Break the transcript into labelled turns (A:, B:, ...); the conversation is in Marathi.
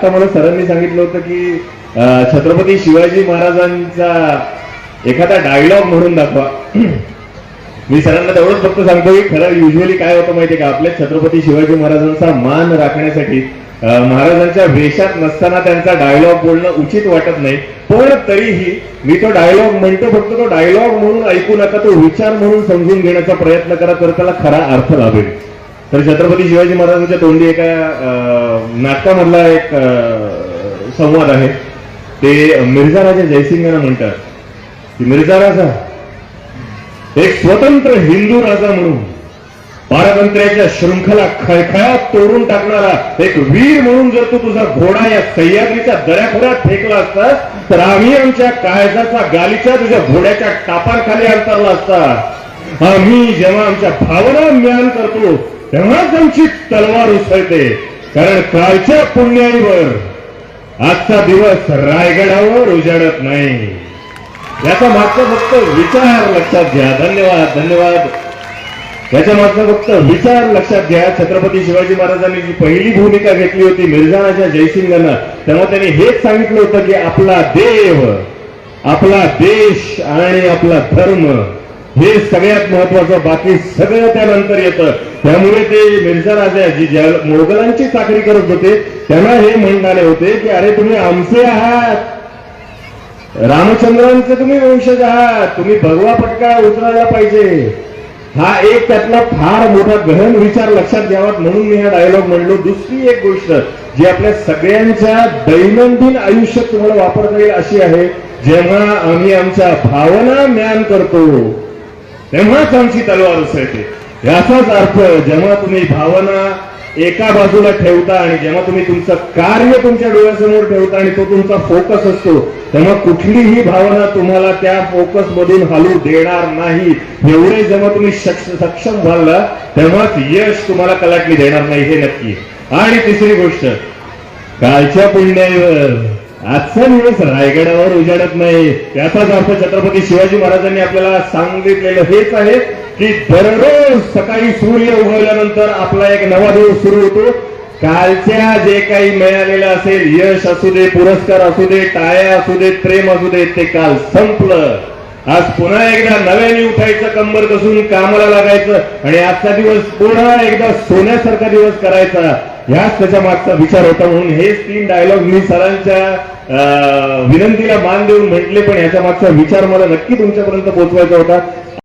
A: आता मला सरांनी सांगितलं होतं की छत्रपती शिवाजी महाराजांचा एखादा डायलॉग म्हणून दाखवा. मी सरांना तेवढंच फक्त सांगतो की खरं युजली काय होतं माहितीये का? आपल्या छत्रपती शिवाजी महाराजांचा मान राखण्यासाठी महाराजांच्या वेशात नसताना त्यांचा डायलॉग बोलणं उचित वाटत नाही. पण तरीही मी तो डायलॉग म्हणतो फक्त तो डायलॉग म्हणून ऐकू नका तो विचार म्हणून समजून घेण्याचा प्रयत्न करा तर त्याला खरा अर्थ लाभेल. तर छत्रपती शिवाजी महाराजांच्या तोंडी एका अं, नाटकामधला एक संवाद आहे. ते मिर्झा राजा जयसिंगांना म्हणतात की मिर्झा राजा एक स्वतंत्र हिंदू राजा म्हणून पारतंत्र्याच्या शृंखला खळखळात तोडून टाकणारा एक वीर म्हणून जर तू तुझा घोडा या सह्याद्रीच्या दऱ्याखोऱ्यात फेकला असता तर आम्ही आमच्या काळजाचा गालीच्या तुझ्या घोड्याच्या टापांखाली अंतरला असता आम्ही जेव्हा आमच्या भावना म्यान करतो तेव्हाच आमची तलवार उसळते. कारण कालच्या पुण्याईवर आजचा दिवस रायगडावर उजाडत नाही. याचा मागचा फक्त विचार लक्षात घ्या. धन्यवाद धन्यवाद. याच्या मागचा फक्त विचार लक्षात घ्या. छत्रपती शिवाजी महाराजांनी जी पहिली भूमिका घेतली होती मिर्झानाच्या जयसिंगांना तेव्हा त्यांनी हेच सांगितलं होतं की आपला देव आपला देश आणि आपला धर्म हे सगळ्यात महत्वाचं बाकी सगळं त्यानंतर येतं. त्यामुळे ते मिर्झा राजा जी ज्या मोगलांची चाकरी करत होते त्यांना हे म्हणणारे होते की अरे तुम्ही आमचे आहात. रामचंद्रांचे तुम्ही वंशज आहात. तुम्ही भगवा पटका उतरायला पाहिजे. हा एक त्यातला फार मोठा गहन विचार लक्षात घ्यावा म्हणून मी हा डायलॉग म्हणलो. दुसरी एक गोष्ट जी आपल्या सगळ्यांच्या दैनंदिन आयुष्यात तुम्हाला वापरता येईल अशी आहे जेव्हा आम्ही आमच्या भावना ज्ञान करतो तेव्हाच आमची तलवार उसळते. याचाच अर्थ जेव्हा तुम्ही भावना एका बाजूला ठेवता आणि जेव्हा तुम्ही तुमचं कार्य तुमच्या डोळ्यासमोर ठेवता आणि तो तुमचा फोकस असतो तेव्हा कुठलीही भावना तुम्हाला त्या फोकस मधून हलू देणार नाही. एवढे जेव्हा तुम्ही सक्षम व्हाल तेव्हाच यश तुम्हाला कलाटणी देणार नाही हे नक्की. आणि तिसरी गोष्ट कालच्या पुण्याईवर आजचा दिवस रायगडावर उजाडत नाही. त्याचाच अर्थ छत्रपती शिवाजी महाराजांनी आपल्याला सांगितलेलं हेच आहे की दररोज सकाळी सूर्य उगवल्यानंतर आपला एक नवा दिवस सुरू होतो. कालच्या जे काही मिळालेलं असेल यश असू दे पुरस्कार असू दे टाया असू दे प्रेम असू दे ते काल संपलं. आज पुन्हा एकदा नव्याने उठायचं कंबर कसून कामाला लागायचं आणि आजचा दिवस पुन्हा एकदा सोन्यासारखा दिवस करायचा. ह्याच त्याच्या मागचा विचार होता म्हणून हेच तीन डायलॉग मी सरांच्या विनंतीला मान देऊन म्हटले पण याच्या मागचा विचार मला नक्की तुमच्यापर्यंत पोहोचवायचा होता.